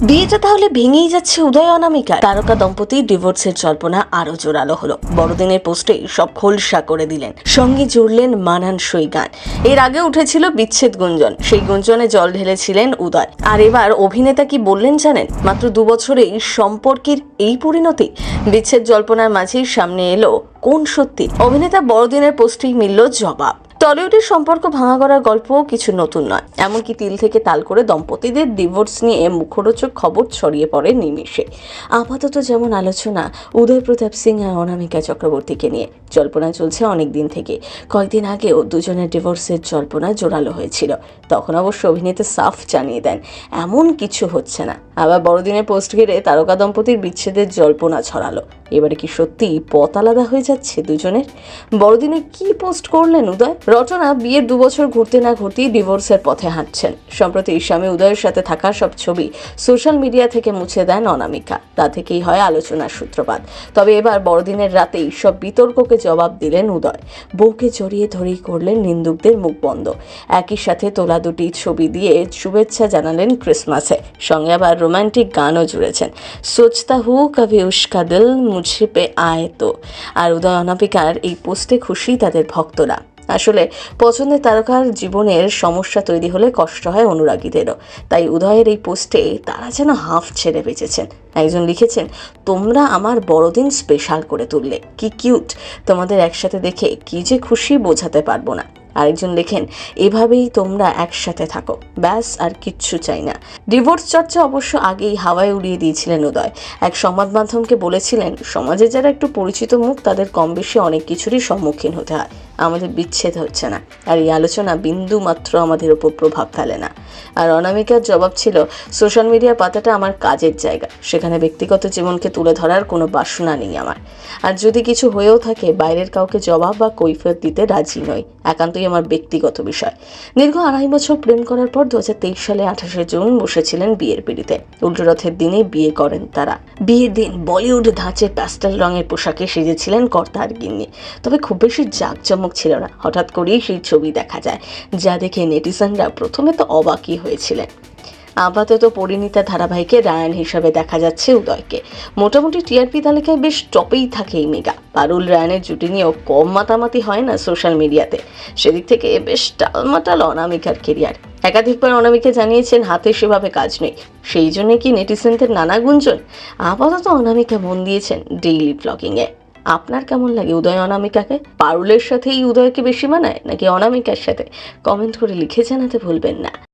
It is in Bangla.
বিয়েটা তাহলে ভেঙেই যাচ্ছে উদয় অনামিকা তারকা দম্পতি ডিভোর্সের জল্পনা আরও জোরালো হলো। বড়দিনের পোস্টে সব খোলসা করে দিলেন। সঙ্গে জুড়লেন মানানসই গান। এর আগে উঠেছিল বিচ্ছেদ গুঞ্জন। সেই গুঞ্জনে জল ঢেলেছিলেন উদয়। আর এবার অভিনেতা কি বললেন জানেন? মাত্র দু বছরেই সম্পর্কের এই পরিণতি। বিচ্ছেদ জল্পনার মাঝেই সামনে এলো কোন সত্যি? অভিনেতা বড়দিনের পোস্টেই মিলল জবাব। টলিউডের সম্পর্ক ভাঙা করার গল্পও কিছু নতুন নয়। এমনকি তিল থেকে তাল করে দম্পতিদের ডিভোর্স নিয়ে মুখরোচক খবর ছড়িয়ে পড়ে নিমিষে। আপাতত যেমন আলোচনা, উদয় প্রতাপ সিং আর অনামিকা চক্রবর্তীকে নিয়ে। জল্পনা চলছে অনেক দিন থেকে। কয়েকদিন আগেও দুজনের ডিভোর্সের জল্পনা জোরালো হয়েছিল। তখন অবশ্য অভিনেতা সাফ জানিয়ে দেন, এমন কিছু হচ্ছে না। আবার বড়দিনের পোস্ট ঘিরে তারকা দম্পতির বিচ্ছেদের জল্পনা ছড়ালো। এবারে কি সত্যি পথ আলাদা হয়ে যাচ্ছে দুজনের? বড়দিনে কি পোস্ট করলেন উদয়? রচনা, বিয়ের দু বছর ঘুরতে না ঘুরতেই ডিভোর্সের পথে হাঁটছেন। সম্প্রতি স্বামী উদয়ের সাথে থাকা সব ছবি সোশ্যাল মিডিয়া থেকে মুছে দেন অনামিকা। তা থেকেই হয় আলোচনার সূত্রপাত। তবে এবার বড়দিনের রাতেই সব বিতর্ককে জবাব দিলেন উদয়। বউকে জড়িয়ে ধরেই করলেন নিন্দুকদের মুখ বন্ধ। একই সাথে তোলা দুটি ছবি দিয়ে শুভেচ্ছা জানালেন ক্রিসমাসে। সঙ্গে আবার রোমান্টিক গানও জুড়েছেন। সোচতা হু, কভি উস্কা দিল আয় তো। আর উদয় অনামিকার এই পোস্টে খুশি তাদের ভক্তরা। আসলে পছন্দের তারকার জীবনের সমস্যা তৈরি হলে কষ্ট হয় অনুরাগীদেরও। তাই উদয়ের এই পোস্টে তারা যেন হাফ ছেড়ে বেঁচেছেন। একজন লিখেছেন, তোমরা আমার বড়দিন স্পেশাল করে তুললে। কি কিউট। তোমাদের একসাথে দেখে কি যে খুশি বোঝাতে পারব না। আরেকজন লেখেন, এভাবেই তোমরা একসাথে থাকো। ব্যাস, আর কিচ্ছু চাই না। ডিভোর্স চর্চা অবশ্য আগেই হাওয়ায় উড়িয়ে দিয়েছিলেন উদয়। এক সংবাদ মাধ্যমকে বলেছিলেন, সমাজে যারা একটু পরিচিত মুখ, তাদের কম বেশি অনেক কিছুরই সম্মুখীন হতে হয়। আমাদের বিচ্ছেদ হচ্ছে না। আর এই আলোচনা বিন্দু মাত্র আমাদের ওপর প্রভাব ফেলে না। আর অনামিকার জবাব ছিল, সোশ্যাল মিডিয়ার পাতাটা আমার কাজের জায়গা। সেখানে ব্যক্তিগত জীবনকে তুলে ধরার কোনো বাসনা নেই আমার। আর যদি কিছু হয়েও থাকে, বাইরের কাউকে জবাব বা কৈফিয়ত দিতে রাজি নই। একান্তই আমার ব্যক্তিগত বিষয়। দীর্ঘ আড়াই বছর প্রেম করার পর দু সালে আঠাশে জুন বসেছিলেন বিয়ের পিড়িতে। উল্টোরথের দিনে বিয়ে করেন তারা। বিয়ের দিন বলিউড ধাঁচে প্যাস্টেল রঙের পোশাকে সেজেছিলেন কর্তা আর গিন্নি। তবে খুব বেশি জাঁকজমক ছিল না। হঠাৎ করেই সেই ছবি দেখা যায়, যা দেখে নেটিজনরা প্রথমে তো অবাকই হয়েছিলেন। আপাতত পরিণীতা ধারাবাহিকে রায়ান হিসাবে দেখা যাচ্ছে উদয়কে। মোটামুটি টিআরপি তালিকায় বেশ টপেই থাকে এই মেগা। পারুল, রায়ানের জুটি নিয়েও কম মাতামাতি হয় না সোশ্যাল মিডিয়াতে। সেদিক থেকে বেশ টালমাটাল অনামিকার কেরিয়ার। একাধিকবার অনামিকা জানিয়েছেন, হাতে সেভাবে কাজ নেই। সেই জন্য কি নেটিসেনদের নানা গুঞ্জন? আপাতত অনামিকা মন দিয়েছেন ডেইলি ব্লগিংয়ে। আপনার কেমন লাগে উদয় অনামিকাকে? পারুলের সাথেই উদয়কে বেশি মানায় নাকি অনামিকার সাথে? কমেন্ট করে লিখে জানাতে ভুলবেন না।